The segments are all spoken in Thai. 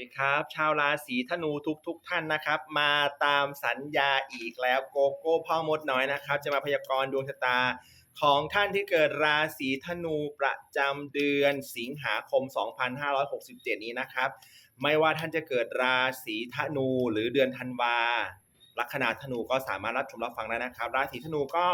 ดีครับ ชาวราศีธนูทุกทุกท่านนะครับ มาตามสัญญาอีกแล้วโกโก้พ่อมดน้อยนะครับ จะมาพยากรณ์ดวงชะตาของท่านที่เกิดราศีธนูประจำเดือนสิงหาคม 2567 นี้นะครับ ไม่ว่าท่านจะเกิดราศีธนูหรือเดือนธันวาลัคนาธนูก็สามารถรับชมรับฟังได้นะครับ ราศีธนูก็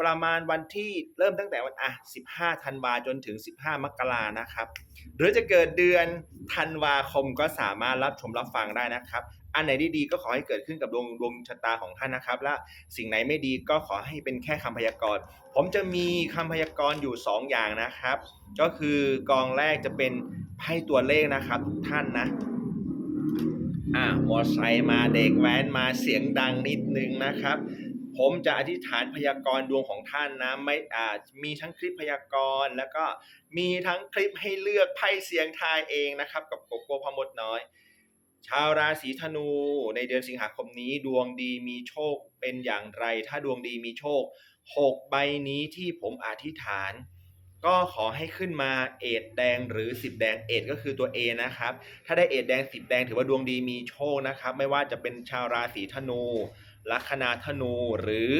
ประมาณวันที่เริ่มตั้งแต่วันอะ 15 ธันวาจนถึง 15 มกรานะครับ หรือจะเกิดเดือนธันวาคมก็สามารถรับชมรับฟังได้นะครับ อันไหนดีๆก็ขอให้เกิดขึ้นกับดวงดวงชะตาของท่านนะครับ และสิ่งไหนไม่ดีก็ขอให้เป็นแค่คำพยากรณ์ ผมจะมีคำพยากรณ์อยู่ 2 อย่างนะครับ ก็คือกองแรกจะเป็นไพ่ตัวเลขนะครับทุกท่านนะอ่ามอไซค์มาเด็กแว้นมาเสียงดังนิดนึงนะครับ ผมจะอธิษฐานพยากรณ์ดวงของท่านนะไม่อ่ามีทั้งคลิปพยากรณ์ แล้วก็มีทั้งคลิปให้เลือกไพ่เสียงทายเองนะครับ กับโกโก้พมดน้อย ชาวราศีธนูในเดือนสิงหาคมนี้ดวงดีมีโชคเป็นอย่างไร ถ้าดวงดีมีโชคหกใบนี้ที่ผมอธิษฐาน ก็ขอให้ขึ้นมาเอดแดงหรือสิบแดงเอดก็คือตัว A นะครับ ถ้าได้เอดแดงสิบแดงถือว่าดวงดีมีโชคนะครับ ไม่ว่าจะเป็นชาวราศีธนู ลัคนาธนูหรือ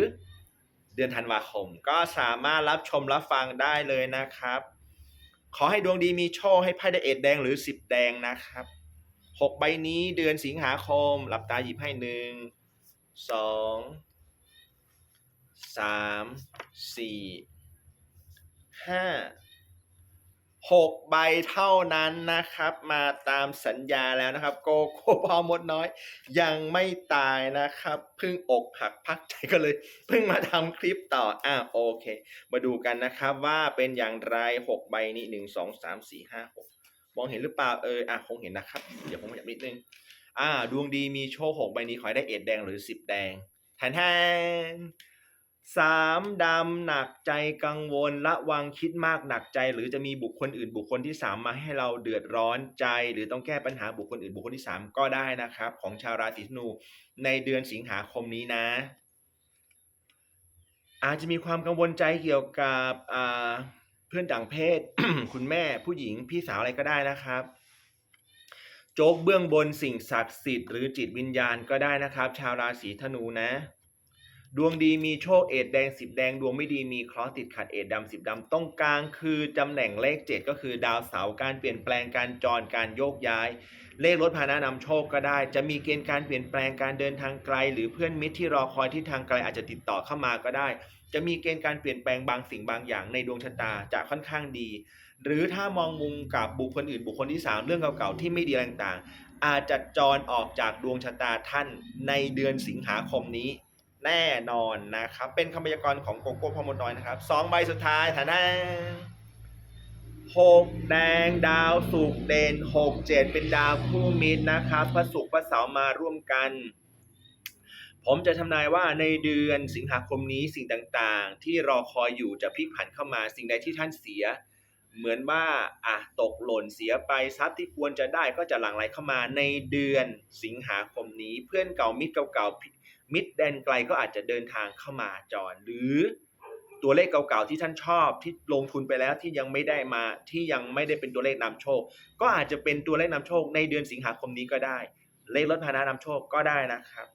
เดือนธันวาคม ก็สามารถรับชมรับฟังได้เลยนะครับ ขอให้ดวงดีมีโชคให้ไพ่ไดเอ็ดแดงหรือสิบแดงนะครับหกใบนี้เดือนสิงหาคม หลับตาหยิบให้หนึ่งสองสามสี่ห้า หกใบเท่านั้นนะครับ มาตามสัญญาแล้วนะครับ โกโก้พอมดน้อย ยังไม่ตายนะครับเพิ่งอกหักพักใจก็เลยเพิ่งมาทำคลิปต่ออ่าโอเค มาดูกันนะครับว่าเป็นอย่างไรหกใบนี้หนึ่งสองสามสี่ห้าหกมองเห็นหรือเปล่าเอออะคงเห็นนะครับ เดี๋ยวผมขยับนิดนึง อ่า ดวงดีมีโชคหกใบนี้ขอให้ได้เอ็ดแดงหรือสิบแดงแทนแทน สามดำหนักใจกังวลระวังคิดมากหนักใจ หรือจะมีบุคคลอื่นบุคคลที่สามมาให้เราเดือดร้อนใจ หรือต้องแก้ปัญหาบุคคลอื่นบุคคลที่สามก็ได้นะครับ ของชาวราศีธนูในเดือนสิงหาคมนี้นะ อาจจะมีความกังวลใจเกี่ยวกับเพื่อนต่างเพศ คุณแม่ผู้หญิงพี่สาวอะไรก็ได้นะครับโจ๊กเบื้องบนสิ่งศักดิ์สิทธิ์หรือจิตวิญญาณก็ได้นะครับ ชาวราศีธนูนะ ดวงดีมีโชคเอดแดงสิบแดง ดวงไม่ดีมีเคราะห์ติดขัดเอดดำสิบดำตรงกลางคือตำแหน่งเลขเจ็ดก็คือดาวเสาร์การเปลี่ยนแปลงการจรการโยกย้าย เลขรถพาหนะนำโชคก็ได้ จะมีเกณฑ์การเปลี่ยนแปลงการเดินทางไกล หรือเพื่อนมิตรที่รอคอยที่ทางไกลอาจจะติดต่อเข้ามาก็ได้ จะมีเกณฑ์การเปลี่ยนแปลงบางสิ่งบางอย่างในดวงชะตาจะค่อนข้างดี หรือถ้ามองมุมกับบุคคลอื่น บุคคลที่สามเรื่องเก่าๆที่ไม่ดีต่างๆ อาจจะจรออกจากดวงชะตาท่านในเดือนสิงหาคมนี้ แน่นอนนะครับ เป็นคำพยากรณ์ของโกโก้พอมดน้อยนะครับสองใบสุดท้ายฐานะหกแดงดาวสุกเด่นหกเจ็ดเป็นดาวคู่มิตรนะครับพระศุกร์พระเสาร์มาร่วมกัน ผมจะทำนายว่าในเดือนสิงหาคมนี้สิ่งต่างๆ ที่รอคอยอยู่จะพลิกผันเข้ามาสิ่งใดที่ท่านเสีย เหมือนว่าอะตกหล่นเสียไปทรัพย์ที่ควรจะได้ก็จะหลั่งไหลเข้ามาในเดือนสิงหาคมนี้เพื่อนเก่ามิตรเก่าๆ มิตรแดนไกลก็อาจจะเดินทางเข้ามาจรหรือตัวเลขเก่าๆที่ท่านชอบที่ลงทุนไปแล้วที่ยังไม่ได้มาที่ยังไม่ได้เป็นตัวเลขนำโชค ก็อาจจะเป็นตัวเลขนำโชคในเดือนสิงหาคมนี้ก็ได้ เลขรถพานะนำโชคก็ได้นะครับ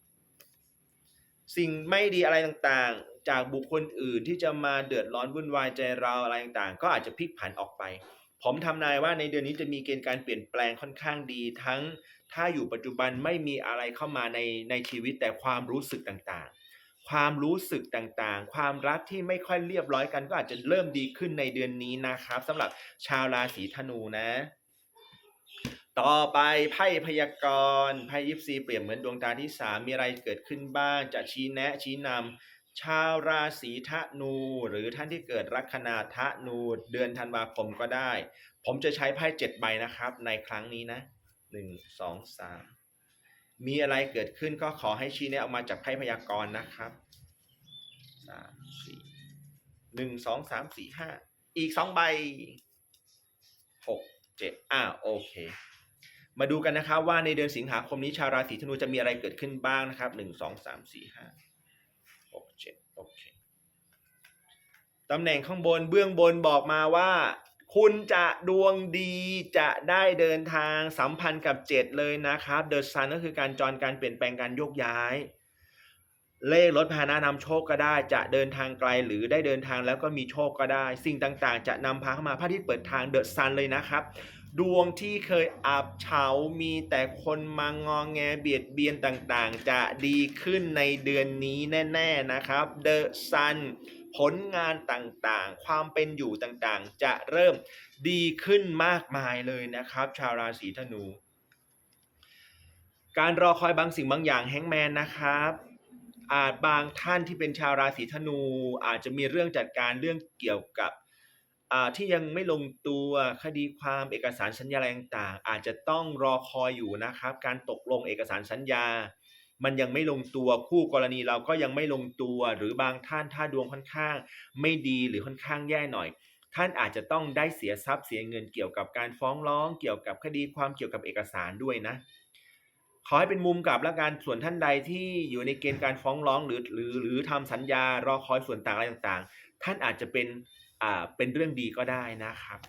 สิ่งไม่ดีอะไรต่างๆ จากบุคคลอื่นที่จะมาเดือดร้อนวุ่นวายใจเราอะไรต่างๆ ก็อาจจะพลิกผันออกไป ผมทำนายว่าในเดือนนี้จะมีเกณฑ์การเปลี่ยนแปลงค่อนข้างดี ทั้งถ้าอยู่ปัจจุบันไม่มีอะไรเข้ามาในในชีวิตแต่ความรู้สึกต่างๆ ความรู้สึกต่างๆ ความรักที่ไม่ค่อยเรียบร้อยกันก็อาจจะเริ่มดีขึ้นในเดือนนี้นะครับสำหรับชาวราศีธนูนะ ต่อไปไพ่พยากรณ์ไพ่ยิปซีเปรียบเหมือนดวงตาที่สามมีอะไรเกิดขึ้นบ้างจะชี้แนะชี้นำ ชาวราศีธนู หรือท่านที่เกิดลัคนาธนูเดือนธันวาคมก็ได้ ผมจะใช้ไพ่เจ็ดใบนะครับ ในครั้งนี้นะหนึ่งสองสามมีอะไรเกิดขึ้นก็ขอให้ชี้แนะออกมาจากไพ่พยากรณ์นะครับสามสี่หนึ่งสองสามสี่ห้าอีกสองใบหกเจ็ดอ่าโอเค มาดูกันนะครับว่าในเดือนสิงหาคมนี้ชาวราศีธนูจะมีอะไรเกิดขึ้นบ้างนะครับหนึ่งสองสามสี่ห้า โอเคตำแหน่งข้างบนเบื้องบนบอกมาว่า คุณจะดวงดีจะได้เดินทางสัมพันธ์กับเจ็ดเลยนะครับเดอะซันก็คือการจรการเปลี่ยนแปลงการโยกย้าย เลขรถพาหนะนำโชคก็ได้ จะเดินทางไกลหรือได้เดินทางแล้วก็มีโชคก็ได้ สิ่งต่างๆ จะนำพาเข้ามาพระอาทิตย์เปิดทางเดอะซันเลยนะครับ ดวงที่เคยอับเฉา มีแต่คนมางองแงเบียดเบียนต่างๆ จะดีขึ้นในเดือนนี้แน่ ๆ นะครับ The Sun ผลงานต่างๆ ความเป็นอยู่ต่างๆ จะเริ่มดีขึ้นมากมายเลยนะครับ ชาวราศีธนู การรอคอยบางสิ่งบางอย่างแฮงแมนนะครับอาจบางท่านที่เป็นชาวราศีธนู อาจจะมีเรื่องจัดการเรื่องเกี่ยวกับ อ่าที่ยังไม่ลงตัวคดีความเอกสารสัญญาอะไรต่างๆ อาจจะต้องรอคอยอยู่นะครับ การตกลงเอกสารสัญญา มันยังไม่ลงตัวคู่กรณีเราก็ยังไม่ลงตัว หรือบางท่านถ้าดวงค่อนข้าง ไม่ดีหรือค่อนข้างแย่หน่อย ท่านอาจจะต้องได้เสียทรัพย์เสียเงินเกี่ยวกับการฟ้องร้อง เกี่ยวกับคดีความเกี่ยวกับเอกสารด้วยนะขอให้เป็นมุมกลับและการส่วนท่านใดที่อยู่ในเกณฑ์การฟ้องร้องหรือหรือหรือทำสัญญารอคอยส่วนต่างอะไรต่างๆ ท่านอาจจะเป็น อ่าเป็นเรื่องดีก็ได้นะครับ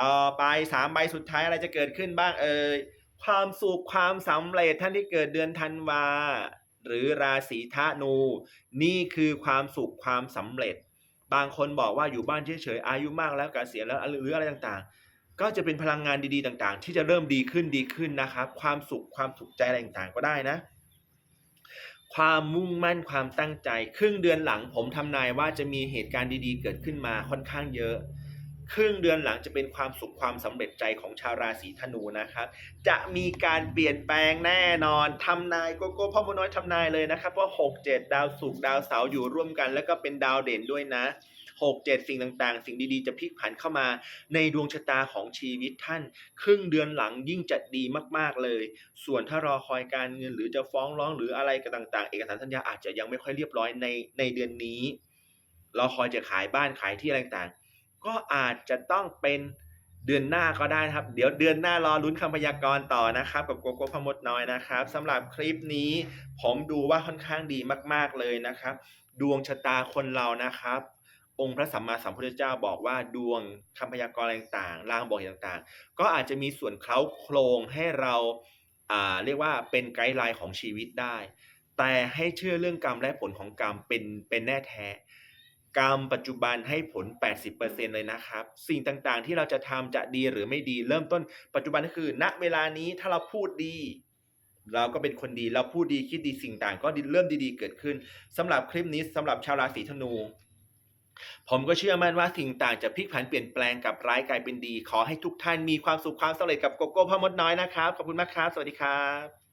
ต่อไปสามใบสุดท้ายอะไรจะเกิดขึ้นบ้างเอ่ยความสุขความสำเร็จท่านที่เกิดเดือนธันวาหรือราศีธนู นี่คือความสุขความสำเร็จ บางคนบอกว่าอยู่บ้านเฉยๆอายุมากแล้วเกษียณแล้วหรืออะไรต่างๆ ก็จะเป็นพลังงานดีๆต่างๆ ที่จะเริ่มดีขึ้นดีขึ้นนะครับ ความสุขความสุขใจอะไรต่างๆก็ได้นะ ความมุ่งมั่นความตั้งใจ ครึ่งเดือนหลังผมทำนายว่าจะมีเหตุการณ์ดีๆ เกิดขึ้นมาค่อนข้างเยอะ ครึ่งเดือนหลังจะเป็นความสุขความสำเร็จใจของชาวราศีธนูนะครับ จะมีการเปลี่ยนแปลงแน่นอนทำนายโกโก้พ่อมน้อยทำนายเลยนะครับว่า6 7 ดาวศุกร์ดาวเสาร์อยู่ร่วมกัน แล้วก็เป็นดาวเด่นด้วยนะ 6 7 สิ่งต่างๆ สิ่งดีๆ จะพลิกผันเข้ามาในดวงชะตาของชีวิตท่าน ครึ่งเดือนหลังยิ่งจะดีมาก ๆเลย ส่วนถ้ารอคอยการเงินหรือจะฟ้องร้องหรืออะไรก็ต่างๆ เอกสารสัญญาอาจจะยังไม่ค่อยเรียบร้อยในในเดือนนี้รอคอยจะขายบ้านขายที่อะไรต่างๆ ก็อาจจะต้องเป็นเดือนหน้าก็ได้นะครับ เดี๋ยวเดือนหน้ารอลุ้นคำพยากรณ์ต่อนะครับ กับโกโก้พมดน้อยนะครับสำหรับคลิปนี้ผมดูว่าค่อนข้างดีมาก ๆเลยนะครับ ดวงชะตาคนเรานะครับ องค์พระสัมมาสัมพุทธเจ้าบอกว่าดวงคำพยากรณ์ต่างๆลางบอกเหตุต่างๆ ก็อาจจะมีส่วนเคล้าโครงให้เราเรียกว่าเป็นไกด์ไลน์ของชีวิตได้ แต่ให้เชื่อเรื่องกรรมและผลของกรรมเป็นเป็นแน่แท้ กรรมปัจจุบันให้ผล 80%เลยนะครับ สิ่งต่างๆที่เราจะทำจะดีหรือไม่ดี เริ่มต้นปัจจุบันก็คือ ณเวลานี้ถ้าเราพูดดีเราก็เป็นคนดีเราพูดดีคิดดีสิ่งต่างก็เริ่มดีๆเกิดขึ้นสำหรับคลิปนี้สำหรับชาวราศีธนู ผมก็เชื่อมั่นว่าสิ่งต่างจะพลิกผันเปลี่ยนแปลงกับร้ายกลายเป็นดี ขอให้ทุกท่านมีความสุขความสำเร็จกับโกโก้พ่อมดน้อยนะครับ ขอบคุณมากครับ สวัสดีครับ